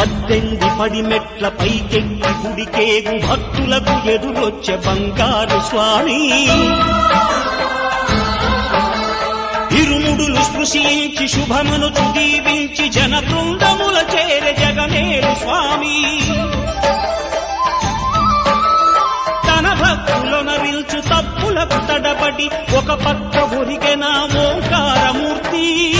పద్దెనిమిది పడి మెట్ల పైకెక్కి గుడికేగు భక్తులకు ఎదురొచ్చే బంగారు స్వామి. ఇరుముడులు స్పృశించి శుభమును దీవించి జన బృందముల చేర జగమేలు స్వామి. తన భక్తులను నిల్చు తప్పులకు తడబడి ఒక పక్క ఒరిగెన ఓంకారమూర్తి.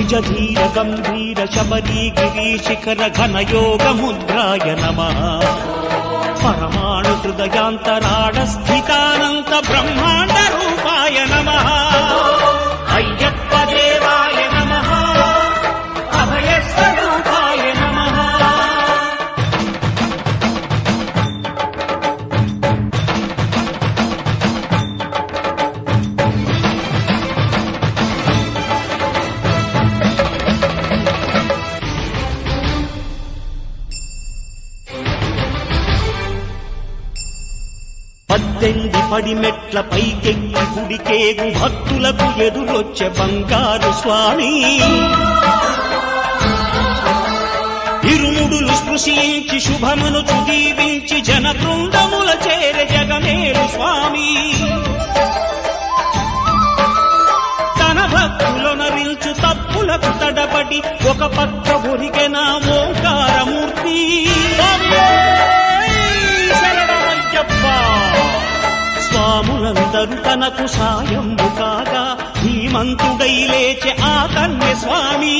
నిజ ధీర గంభీర శబరీ గిరి శిఖర ఘన యోగ ముద్రాయ నమ. పరమాణు హృదయాంతరాడస్థ పద్దెనిమిది పడి మెట్ల పైకెక్కి గుడికేగు భక్తులకు ఎదురొచ్చే బంగారు స్వామి. ఇరుముడులు స్పృశించి శుభమును దీవించి జన బృందముల చేర జగమేరు స్వామి. తన భక్తులొనరించు తప్పులకు తడబడి ఒక పక్క ఒరిగెన ఓంకారమూర్తి. స్వాములందరూ తనకు సాయము కాగా ధీమంతుడై లేచే ఆ కన్య స్వామి